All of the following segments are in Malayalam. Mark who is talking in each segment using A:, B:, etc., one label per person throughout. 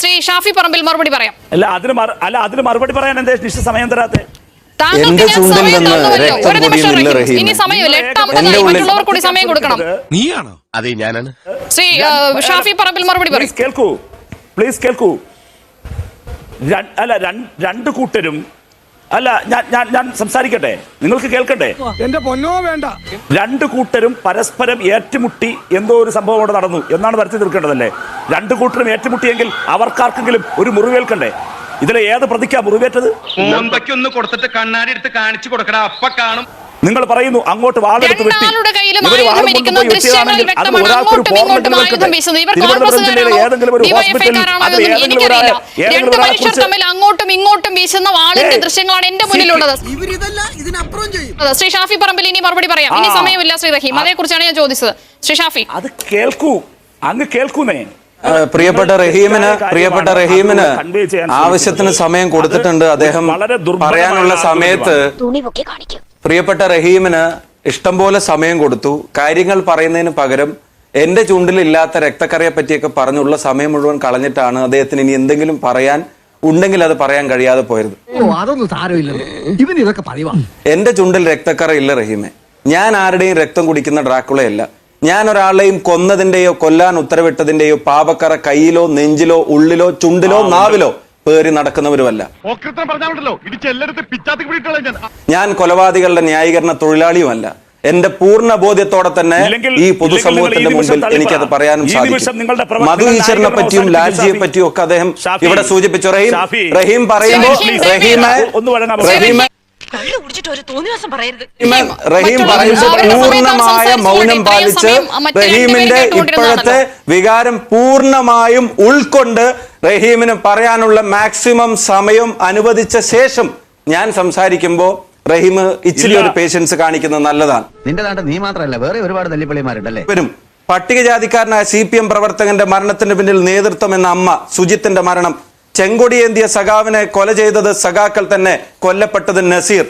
A: ശ്രീ ഷാഫി പറമ്പിൽ മറുപടി പറയാം.
B: അല്ല അതിന് അല്ല അതിന് മറുപടി പറയാൻ എന്താ നിശ്ചിത സമയം തരാത്തെ?
C: എന്റെ നിന്ന് രക്തം പൊടിയുന്നില്ല,
A: റഹീം.
B: എന്റെ
C: ഉള്ളിൽ-
D: നീയാണോ?
E: അതെ ഞാനാണ്.
A: ശ്രീ ഷാഫി പറമ്പിൽ മറുപടി പറയും.
B: കേൾക്കൂ. പ്ലീസ് കേൾക്കൂ. അല്ല രണ്ട് കൂട്ടരും അല്ല ഞാൻ ഞാൻ ഞാൻ സംസാരിക്കട്ടെ? നിങ്ങൾക്ക് കേൾക്കട്ടെ
D: എന്റെ പൊന്നോ വേണ്ട.
B: രണ്ട് കൂട്ടരും പരസ്പരം ഏറ്റുമുട്ടി എന്തോ ഒരു സംഭവം അവിടെ നടന്നു. എന്നാണ് വരുത്തി തീർക്കേണ്ടതല്ലേ? രണ്ട് കൂട്ടരും ഏറ്റുമുട്ടിയെങ്കിൽ അവർക്കാർക്കെങ്കിലും ഒരു മുറിവേൽക്കണ്ടേ? ഇതിലെ ഏത് പ്രതിക്കാ മുറിവേറ്റത്?
F: കൊടുത്തിട്ട് കണ്ണാടി എടുത്ത് കാണിച്ചു കൊടുക്കടാ. അപ്പ കാണും.
B: നിങ്ങൾ പറയുന്നു അങ്ങോട്ട് വാളെടുത്ത് വെട്ടി.
A: ഇവർ
B: കൊണ്ടുപോയി അത് ഒരാൾക്കൊരു
A: അങ്ങോട്ടും ഇങ്ങോട്ടും
B: ഫോർമൽ
A: ആയുധം വീശുന്നത്
B: തിരുവനന്തപുരം ജില്ലയിലെ ഏതെങ്കിലും ഒരു ഹോസ്പിറ്റലിൽ അത് ഏതെങ്കിലും
A: എനിക്കറിയില്ല.
B: ഒരാളെ- ഏതെങ്കിലും
A: രണ്ട്
B: ഒരാളെ
A: മനുഷ്യർ
B: കുറിച്ച്
A: തമ്മിൽ അങ്ങോട്ടും ഇങ്ങോട്ടും വീശുന്ന വാളിന്റെ ദൃശ്യങ്ങളാണ് എന്റെ മുന്നിലുള്ളത്. ശ്രീ ഷാഫി പറമ്പിൽ ഇനി മറുപടി പറയാം. ഇനി സമയമില്ല ശ്രീ റഹീം. അതേക്കുറിച്ചാണ് ഞാൻ ചോദിച്ചത്. ശ്രീ ഷാഫി.
B: അത് കേൾക്കൂ. അങ്ങ് കേൾക്കൂന്നേ.
C: പ്രിയപ്പെട്ട റഹീമിന് പ്രിയപ്പെട്ട റഹീമിന് ആവശ്യത്തിന് സമയം കൊടുത്തിട്ടുണ്ട്. അദ്ദേഹം പറയാനുള്ള സമയത്ത്
G: തുണി കാണിക്കും.
C: പ്രിയപ്പെട്ട റഹീമിന് ഇഷ്ടംപോലെ സമയം കൊടുത്തു. കാര്യങ്ങൾ പറയുന്നതിന് പകരം എന്റെ ചുണ്ടിലില്ലാത്ത രക്തക്കറയെ പറ്റിയൊക്കെ പറഞ്ഞുള്ള സമയം മുഴുവൻ കളഞ്ഞിട്ടാണ് അദ്ദേഹത്തിന് ഇനി എന്തെങ്കിലും പറയാൻ ഉണ്ടെങ്കിൽ അത് പറയാൻ കഴിയാതെ പോയത്. എന്റെ ചുണ്ടിൽ രക്തക്കറ ഇല്ല റഹീമെ. ഞാൻ ആരുടെയും രക്തം കുടിക്കുന്ന ഡ്രാക്കുളയല്ല. ഞാൻ ഒരാളെയും കൊന്നതിന്റെയോ കൊല്ലാൻ ഉത്തരവിട്ടതിന്റെയോ പാപക്കറ കയ്യിലോ നെഞ്ചിലോ ഉള്ളിലോ ചുണ്ടിലോ നാവിലോ പേറി നടക്കുന്നവരുമല്ല.
F: ഞാൻ.
C: കൊലപാതകളുടെ ന്യായീകരണ തൊഴിലാളിയുമല്ല. എന്റെ പൂർണ ബോധ്യത്തോടെ തന്നെ ഈ പൊതുസമൂഹത്തിന്റെ മുമ്പിൽ എനിക്കത് പറയാനും സാധിക്കും. മധു ഈശ്വരനെ പറ്റിയും ലാൽജിയെ പറ്റിയും ഒക്കെ അദ്ദേഹം ഇവിടെ സൂചിപ്പിച്ചു. റഹീം. റഹീം പറയുമ്പോൾ
A: റഹീം,
C: റഹീമെ? റഹീമെ
G: കള്ളു കുടിച്ചിട്ട് ഒരു തോന്നിവാസം പറയരുത്
C: റഹീം
A: സമയത്ത് പൂർണമായ
C: മൗനം പാലിച്ച് റഹീമിന്റെ ഇപ്പോഴത്തെ വികാരം പൂർണമായും ഉൾക്കൊണ്ട് റഹീമിന് പറയാനുള്ള മാക്സിമം സമയം അനുവദിച്ച ശേഷം ഞാൻ സംസാരിക്കുമ്പോൾ റഹീം ഇച്ചിരി ഒരു പേഷ്യൻസ് കാണിക്കുന്നത് നല്ലതാണ്.
H: നിന്റെ നാട്ടിൽ നീ മാത്രമല്ല വേറെ ഒരുപാട് തല്ലിപ്പള്ളിമാരുണ്ടല്ലേ
C: വരും. പട്ടികജാതിക്കാരനായ സി പി എം പ്രവർത്തകന്റെ മരണത്തിന് പിന്നിൽ നേതൃത്വം എന്ന അമ്മ സുജിത്തിന്റെ മരണം ചെങ്കൊടിയേന്തിയ സഖാവിനെ കൊല ചെയ്തത് സഖാക്കൾ തന്നെ കൊല്ലപ്പെട്ടത് നസീർ.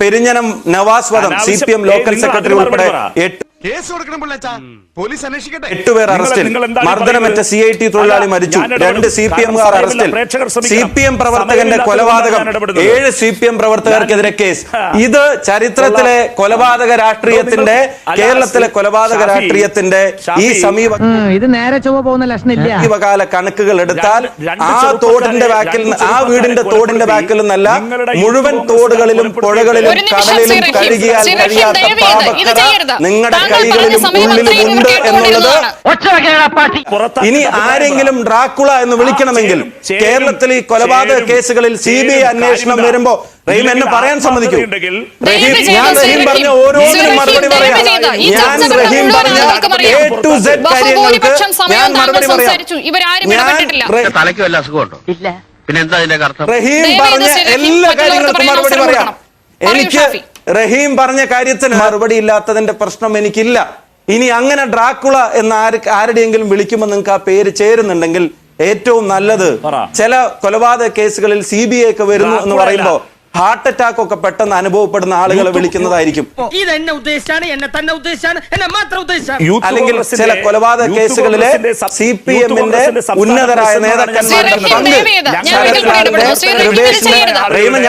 C: പെരിഞ്ഞനം നവാസ് വധം C P M local secretary ഉൾപ്പെടെ എട്ട്
E: കേസ് കൊടുക്കണം പിള്ളേച്ചാ. പോലീസ് അന്വേഷിക്കട്ടെ.
C: എട്ടുപേർ അറസ്റ്റിൽ. മർദ്ദനമറ്റ? സി ഐ ടി തൊഴിലാളി മരിച്ചു. രണ്ട് സി പി എംകാർ അറസ്റ്റിൽ. സി പി എം പ്രവർത്തകന്റെ കൊലപാതകം. ഏഴ് സി പി എം പ്രവർത്തകർക്കെതിരെ കേസ്. ഇത് ചരിത്രത്തിലെ കൊലപാതക രാഷ്ട്രീയത്തിന്റെ കേരളത്തിലെ കൊലപാതക രാഷ്ട്രീയത്തിന്റെ ഈ സമീപ
H: ഇത് നേരെ ചൊവ്വ പോകുന്ന ലക്ഷണമില്ല
C: സമീപകാല കണക്കുകൾ എടുത്താൽ ആ തോടിന്റെ ബാക്കിൽ ആ വീടിന്റെ തോടിന്റെ ബാക്കിൽ നിന്നല്ല മുഴുവൻ തോടുകളിലും പുഴകളിലും കടലിലും കഴുകിയാൽ കഴിയാത്ത
A: ചെയ്യരുത്.
C: നിങ്ങളുടെ
A: താങ്കൾ പറഞ്ഞ
C: കൈകളിലും
A: സമയം
C: ഉള്ളിലും
A: അത്രയും
C: ഉണ്ട് എന്നുള്ളത് ഇനി ആരെങ്കിലും ഡ്രാക്കുള എന്ന് വിളിക്കണമെങ്കിൽ കേരളത്തിൽ ഈ കൊലപാതക കേസുകളിൽ സി ബി ഐ അന്വേഷണം. വരുമ്പോ റഹീം എന്നെ പറയാൻ സമ്മതിക്കും. റഹീം ഞാൻ റഹീം പറഞ്ഞ ഓരോന്നിനും മറുപടി പറയാം.
A: ഈ
C: ഞാൻ റഹീം പറഞ്ഞ എ ടു സെഡ് കാര്യങ്ങൾക്ക് ഞാൻ മറുപടി പറയാം. ഞാൻ
F: തലയ്ക്ക് വല്ല അസുഖമുണ്ടോ? ഇല്ല. പിന്നെ എന്താ അതിന്റെ അർത്ഥം
C: റഹീം പറഞ്ഞ എല്ലാ കാര്യങ്ങൾക്കും മറുപടി പറയാം. എനിക്ക്. റഹീം പറഞ്ഞ കാര്യത്തിന് മറുപടി ഇല്ലാത്തതിന്റെ പ്രശ്നം എനിക്കില്ല. ഇനി അങ്ങനെ ഡ്രാക്കുള എന്ന് ആര് ആരുടെയെങ്കിലും വിളിക്കുമ്പോൾ നിങ്ങൾക്ക് ആ പേര് ചേരുന്നുണ്ടെങ്കിൽ ഏറ്റവും നല്ലത് ചില കൊലപാതക കേസുകളിൽ സി ബി ഐ ഒക്കെ വരുന്നു എന്ന്
B: പറയുമ്പോ
C: പറയുമ്പോൾ ഹാർട്ട് അറ്റാക്ക് ഒക്കെ പെട്ടെന്ന് അനുഭവപ്പെടുന്ന ആളുകളെ വിളിക്കുന്നതായിരിക്കും.
H: ഇത് എന്നെ ഉദ്ദേശിച്ചാണ് എന്നെ തന്നെ ഉദ്ദേശിച്ചാണ് എന്നെ മാത്രം ഉദ്ദേശിച്ചാണ്.
C: അല്ലെങ്കിൽ ചില കൊലപാതക കേസുകളിലെ സി പി എമ്മിന്റെ ഉന്നതരായ നേതാക്കന്മാരുടെ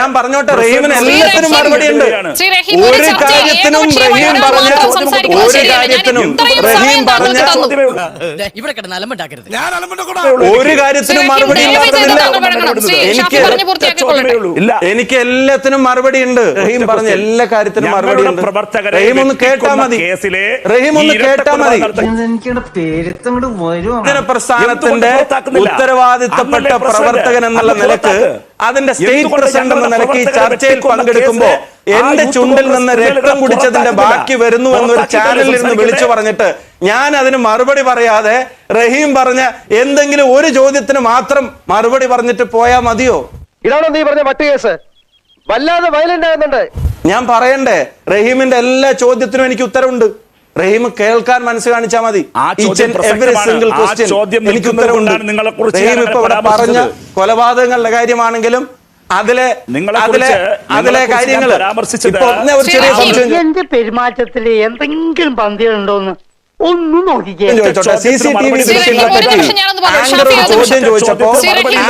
A: ഞാൻ
C: പറഞ്ഞോട്ടെ റഹീമിന് എല്ലാത്തിനും മറുപടി ഉണ്ട്.
A: ഒരു
C: കാര്യത്തിനും റഹീം പറഞ്ഞ ഒരു. കാര്യത്തിനും റഹീം പറഞ്ഞ.
H: ഇവിടെ
C: ഒരു കാര്യത്തിനും മറുപടി ഇല്ലാത്തതില്ല എനിക്ക് എനിക്ക് എല്ലാത്തിനും മറുപടി ഉണ്ട്. റഹീം പറഞ്ഞ എല്ലാ കാര്യത്തിനും മറുപടി ഉണ്ട്. റഹീം ഒന്ന് കേട്ടാ മതി.
B: കേസിലെ
C: റഹീം ഒന്ന് കേട്ടാ മതി. പ്രസ്ഥാനത്തിന്റെ ഉത്തരവാദിത്തപ്പെട്ട പ്രവർത്തകൻ എന്നുള്ള
B: നിലയ്ക്ക്
C: അതിന്റെ സ്റ്റേറ്റ് പ്രസിഡന്റ് എന്ന നിലയ്ക്ക് ഈ ചർച്ചയിൽ പങ്കെടുക്കുമ്പോ എന്റെ ചുണ്ടിൽ നിന്ന് രക്തം കുടിച്ചതിന്റെ ബാക്കി വരുന്നു എന്നൊരു ചാനലിൽ നിന്ന് വിളിച്ചു പറഞ്ഞിട്ട് ഞാൻ അതിന് മറുപടി പറയാതെ റഹീം പറഞ്ഞ എന്തെങ്കിലും ഒരു ചോദ്യത്തിന് മാത്രം മറുപടി പറഞ്ഞിട്ട് പോയാ മതിയോ?
I: ഇതാണോ നീ പറഞ്ഞ മറ്റു കേസ് വല്ലാതെ വയലന്റ് ആകുന്നുണ്ട്.
C: ഞാൻ പറയണ്ടേ റഹീമിന്റെ എല്ലാ ചോദ്യത്തിനും എനിക്ക് ഉത്തരവുണ്ട്. റഹീം കേൾക്കാൻ മനസ്സ് കാണിച്ചാൽ മതി.
B: ചോദ്യം
C: എനിക്ക് ഉത്തരവുണ്ട്. റഹീം ഇപ്പൊ ഇവിടെ പറഞ്ഞ. കൊലപാതകങ്ങളുടെ കാര്യമാണെങ്കിലും അതിലെ അതിലെ അതിലെ കാര്യങ്ങൾ
B: പരാമർശിച്ചത്
C: ഒരു ചെറിയ സംശയം
G: എന്റെ പെരുമാറ്റത്തിൽ എന്തെങ്കിലും പന്തികളുണ്ടോന്ന്
I: ഒന്ന് നോക്കിക്കേ.
C: ചോദിച്ചോട്ടെ? സി സി ടി വി ചോദ്യം ചോദിച്ചപ്പോ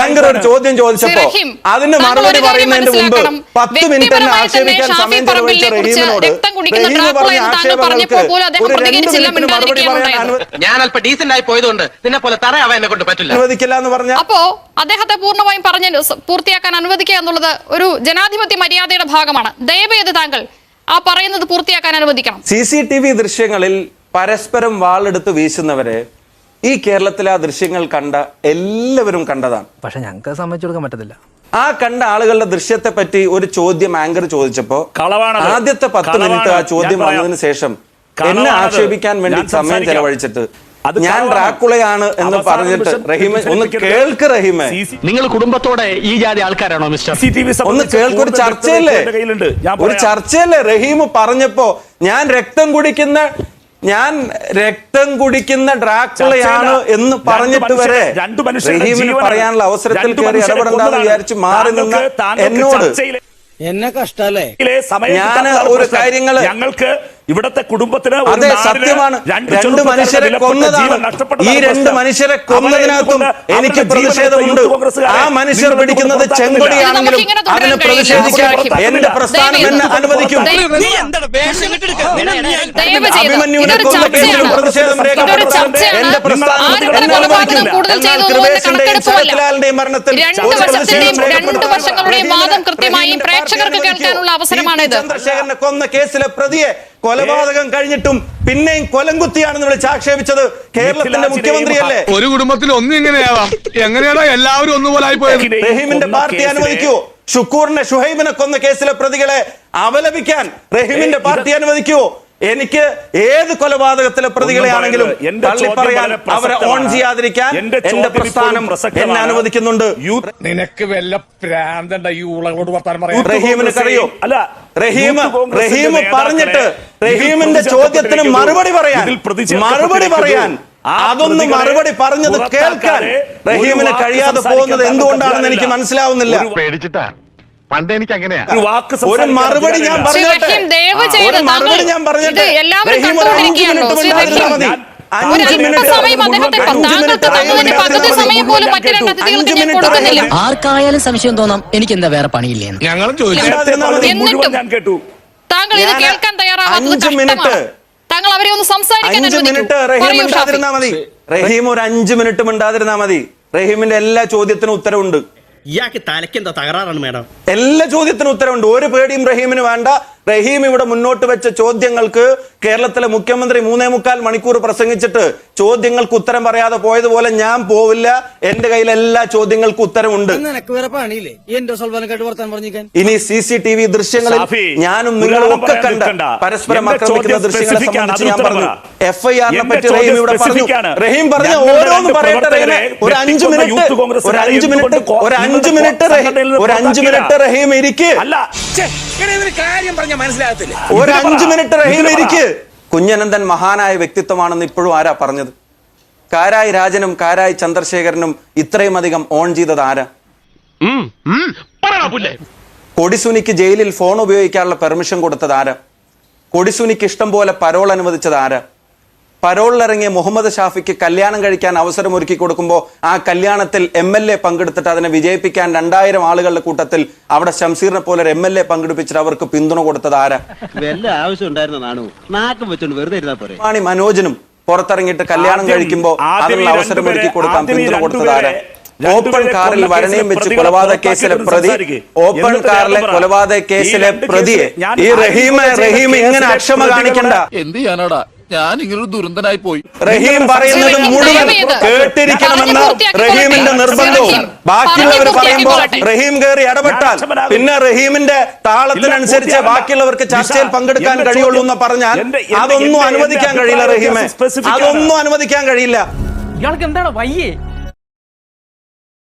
C: ആങ്കർ ഒരു ചോദ്യം ചോദിച്ചപ്പോ അതിന് മറുപടി പറയുന്നതിന് മുമ്പ് പത്ത് മിനിറ്റ്
A: തന്നെ
C: ആക്ഷേപിക്കാൻ സമയം ചെലവഴിച്ച റഹീമിനോട്
A: രക്തം കുടിക്കുന്ന
C: റഹീം പറഞ്ഞ ആക്ഷേപങ്ങൾക്ക്
A: അദ്ദേഹം
C: ഒരു രണ്ട്
A: പ്രതികരിച്ചില്ല,
C: മിനിറ്റിന് മറുപടി പറയാൻ
F: ഞാൻ അല്പം ഡീസന്റ് ആയി പോയതുകൊണ്ട് നിന്നെ പോലെ തറയാവാൻ എന്നെ കൊണ്ട് പറ്റില്ല.
C: അനുവദിക്കില്ല എന്ന് പറഞ്ഞ?
A: അപ്പോ അദ്ദേഹത്തെ പൂർണമായും പറഞ്ഞ് പൂർത്തിയാക്കാൻ അനുവദിക്കുക എന്നുള്ളത് ഒരു ജനാധിപത്യ മര്യാദയുടെ ഭാഗമാണ്. ദയവേത് താങ്കൾ ആ പറയുന്നത് പൂർത്തിയാക്കാൻ അനുവദിക്കണം.
C: സി സി ടി വി ദൃശ്യങ്ങളിൽ പരസ്പരം വാളെടുത്ത് വീശുന്നവരെ ഈ കേരളത്തിലെ ആ ദൃശ്യങ്ങൾ കണ്ട എല്ലാവരും കണ്ടതാണ്.
H: പക്ഷെ ഞങ്ങൾക്ക് സമ്മതിച്ചു കൊടുക്കാൻ പറ്റത്തില്ല.
C: ആ കണ്ട ആളുകളുടെ ദൃശ്യത്തെ പറ്റി ഒരു ചോദ്യം ആങ്കർ ചോദിച്ചപ്പോ ആദ്യത്തെ പത്ത്. മിനിറ്റ് ആ ചോദ്യം വന്നതിന് ശേഷം. എന്നെ ആക്ഷേപിക്കാൻ വേണ്ടി സമയം. ചെലവഴിച്ചിട്ട്
B: അത്
C: ഞാൻ. ഡ്രാക്കുളയാണ് എന്ന് പറഞ്ഞിട്ട് റഹീമ ഒന്ന് കേൾക്ക് റഹീമ.
F: നിങ്ങൾ കുടുംബത്തോടെ ഈ ജാതി ആൾക്കാരാണോ മിസ്റ്റർ?
C: ഒന്ന് കേൾക്ക് ഒരു ചർച്ചയല്ലേ? ഒരു ചർച്ചയല്ലേ റഹീം പറഞ്ഞപ്പോ ഞാൻ രക്തം കുടിക്കുന്ന ഞാൻ രക്തം കുടിക്കുന്ന ഡ്രാക്കുളയാണ് എന്ന് പറഞ്ഞിട്ട് വരെ റഹീമിന് പറയാനുള്ള അവസരത്തിൽ കയറി ഇടപെടണ്ടെന്ന് വിചാരിച്ച് മാറി നിന്ന എന്നോട്
B: ചർച്ചയിലെ
D: എന്നെ കഷ്ടല്ലേ?
C: ഞാൻ
B: ഞാൻ
C: ഒരു. കാര്യങ്ങൾ
B: ഞങ്ങൾക്ക് ഇവിടുത്തെ കുടുംബത്തിന്
C: അതെ സത്യമാണ്.
B: രണ്ട്
C: മനുഷ്യരെ കൊന്നതാണ്. ഈ രണ്ട് മനുഷ്യരെ കൊന്നതിനകത്തും എനിക്ക് പ്രതിഷേധമുണ്ട്. ആ മനുഷ്യർ പിടിക്കുന്നത് ചെങ്കൊടിയാണെങ്കിലും അതിനെ പ്രതിഷേധിക്കാൻ എന്റെ പ്രസ്ഥാനം എന്നെ അനുവദിക്കും. അഭിമന്യുവിനെ കൊന്ന കേസിൽ പ്രതിഷേധം രേഖപ്പെടുത്താൻ എന്റെ പ്രസ്ഥാനം എന്നെ
A: കൂടുതൽ
C: എന്നാൽ കൃപേഷിന്റെയും ശരത്ലാലിന്റെയും മരണത്തിൽ
A: രണ്ട്
C: ഒരു പ്രതിഷേധം
A: രണ്ട്
C: രേഖപ്പെടുത്താൻ
A: പ്രേക്ഷകർക്ക് കേൾക്കാനുള്ള
C: അവസരമാണ്
A: അവസരമാണിത്.
C: ചന്ദ്രശേഖരനെ കൊന്ന കേസിലെ പ്രതിയെ കൊലപാതകം കഴിഞ്ഞിട്ടും പിന്നെയും കൊലംകുത്തിയാണെന്ന് വിളിച്ച് ആക്ഷേപിച്ചത് കേരളത്തിന്റെ മുഖ്യമന്ത്രിയല്ലേ?
E: ഒരു കുടുംബത്തിൽ ഒന്നും ഇങ്ങനെയാവാം. എങ്ങനെയാടാ എല്ലാവരും ഒന്നുപോലെ ആയിപ്പോയത്. പോയത്
C: റഹീമിന്റെ പാർട്ടി അനുവദിക്കൂ. ഷുക്കൂറിനെ ഷുഹൈബിനെ കൊന്ന കേസിലെ പ്രതികളെ അപലപിക്കാൻ റഹീമിന്റെ പാർട്ടി അനുവദിക്കൂ. എനിക്ക് ഏത് കൊലപാതകത്തിലെ പ്രതികളെയാണെങ്കിലും തള്ളിപ്പറയാൻ അവരെ ഓൺ. ചെയ്യാതിരിക്കാൻ
B: എന്റെ
C: പ്രസ്ഥാനം എന്നെ അനുവദിക്കുന്നുണ്ട്.
D: നിനക്ക് വല്ല പ്രാന്തണ്ട ഈ ഉളകളോട് വർത്താനം പറയാം
C: റഹീമിന് അറിയോ
B: അല്ല
C: റഹീം
B: റഹീമ്
C: റഹീം പറഞ്ഞിട്ട് റഹീമിന്റെ ചോദ്യത്തിന് മറുപടി പറയാൻ മറുപടി പറയാൻ അതൊന്നും മറുപടി പറഞ്ഞത് കേൾക്കാൻ റഹീമിന് കഴിയാതെ പോകുന്നത് എന്തുകൊണ്ടാണെന്ന് എനിക്ക്. മനസ്സിലാവുന്നില്ല.
E: പേടിച്ചിട്ടാ? പണ്ട് എനിക്ക് അങ്ങനെയാ
B: ഒരു വാക്ക്
C: ഒരു മറുപടി ഞാൻ പറഞ്ഞോട്ടെ? ഒരു മറുപടി പറഞ്ഞോട്ടെ? റഹീം ഒരു അഞ്ച് മിനിറ്റ് മതി. അഞ്ച് മിനിറ്റ്
H: ആർക്കായാലും സംശയം തോന്നാം എനിക്ക് എന്താ വേറെ പണിയില്ലേ
D: ഞങ്ങളും ചോദിച്ചു.
C: മതി.
B: ഞാൻ കേട്ടു.
A: താങ്കൾ ഇത് കേൾക്കാൻ തയ്യാറാവാത്തത്
C: അഞ്ച് മിനിറ്റ്.
A: കഷ്ടമാണ് താങ്കൾ അവരെ ഒന്ന് സംസാരിക്കാൻ
C: റഹീം ഒരു അഞ്ച് മിനിറ്റ് മിണ്ടാതിരുന്നാ മതി. റഹീമിന്റെ എല്ലാ ചോദ്യത്തിനും ഉത്തരവുണ്ട്.
H: ഇയാൾക്ക് തലയ്ക്ക് എന്താ തകരാറാണ് മേഡം?
C: എല്ലാ ചോദ്യത്തിനും ഉത്തരവുണ്ട്. ഒരു പേടിയും റഹീമിന് വേണ്ട. റഹീം ഇവിടെ മുന്നോട്ട് വെച്ച ചോദ്യങ്ങൾക്ക് കേരളത്തിലെ മുഖ്യമന്ത്രി മൂന്നേ മുക്കാൽ മണിക്കൂർ പ്രസംഗിച്ചിട്ട് ചോദ്യങ്ങൾക്ക് ഉത്തരം പറയാതെ പോയതുപോലെ ഞാൻ പോവില്ല. എന്റെ കയ്യിൽ എല്ലാ ചോദ്യങ്ങൾക്കും ഉത്തരവുണ്ട് ഇനി സി സി ടി വി ദൃശ്യങ്ങളിൽ ഞാനും നിങ്ങളും ഒക്കെ കണ്ട. പരസ്പരം ആക്രമിക്കുന്ന ദൃശ്യങ്ങളെ സംബന്ധിച്ച് ഞാൻ പറഞ്ഞു. എഫ് ഐ ആറിനെ പറ്റി റഹീം ഇവിടെ പറഞ്ഞു. റഹീം പറഞ്ഞ ഓരോന്നും പറയട്ടെ റഹീമെ. ഒരു അഞ്ചു മിനിറ്റ് ഒരു അഞ്ചു മിനിറ്റ് ഒരു അഞ്ചു മിനിറ്റ് ഒരു അഞ്ചു മിനിറ്റ് റഹീം ഇരിക്ക്.
B: അല്ല
D: കാര്യം പറഞ്ഞ മനസ്സിലാകത്തില്ല?
C: ഒരു അഞ്ച് മിനിറ്റ് കുഞ്ഞനന്ദൻ മഹാനായ വ്യക്തിത്വമാണെന്ന് ഇപ്പോഴും ആരാ പറഞ്ഞത്? കാരായി രാജനും കാരായി ചന്ദ്രശേഖരനും ഇത്രയും അധികം ഓൺ ചെയ്തത് ആരാ? കൊടിസുനിക്ക് ജയിലിൽ ഫോൺ ഉപയോഗിക്കാനുള്ള പെർമിഷൻ കൊടുത്തത് ആരാ? കൊടിസുനിക്ക് ഇഷ്ടം പോലെ പരോൾ അനുവദിച്ചത് ആരാ? പരോളിലിറങ്ങിയ മുഹമ്മദ് ഷാഫിക്ക് കല്യാണം കഴിക്കാൻ അവസരം ഒരുക്കി കൊടുക്കുമ്പോൾ ആ കല്യാണത്തിൽ എം എൽ എ പങ്കെടുത്തിട്ട് അതിനെ വിജയിപ്പിക്കാൻ രണ്ടായിരം ആളുകളുടെ കൂട്ടത്തിൽ അവിടെ ശംസീറിനെ പോലെ ഒരു എം എൽ എ പങ്കെടുപ്പിച്ചിട്ട് അവർക്ക് പിന്തുണ കൊടുത്തത് ആരാ?
I: ആവശ്യം
C: മനോജനും പുറത്തിറങ്ങിയിട്ട് കല്യാണം കഴിക്കുമ്പോൾ അതിനുള്ള അവസരം ഒരുക്കി കൊടുക്കാൻ പിന്തുണ കൊടുത്തത് ആരാ? ഓപ്പൺ കാറിൽ വരണയും വെച്ച് കൊലപാതക കേസിലെ പ്രതി ഓപ്പൺ കാറിലെ കൊലപാതക കേസിലെ പ്രതിയെ ഈ
B: റഹീമ
C: റഹീം ഇങ്ങനെ അക്ഷമ കാണിക്കണ്ട.
J: എന്ത് ചെയ്യാനാടാ? ഞാൻ ഇങ്ങനൊരു ദുരന്തനായി പോയി
C: റഹീം പറയുന്നത് മുഴുവൻ കേട്ടിരിക്കണമെന്ന്. റഹീമിന്റെ നിർബന്ധവും ബാക്കിയുള്ളവർ പറയുമ്പോൾ. റഹീം കയറി ഇടപെട്ടാൽ. പിന്നെ റഹീമിന്റെ താളത്തിനനുസരിച്ച് ബാക്കിയുള്ളവർക്ക് ചർച്ചയിൽ പങ്കെടുക്കാൻ കഴിയുള്ളൂ എന്ന് പറഞ്ഞാൽ അതൊന്നും അനുവദിക്കാൻ കഴിയില്ല റഹീമെ. അതൊന്നും അനുവദിക്കാൻ കഴിയില്ല
H: ഇയാൾക്ക് എന്താണ് വയ്യേ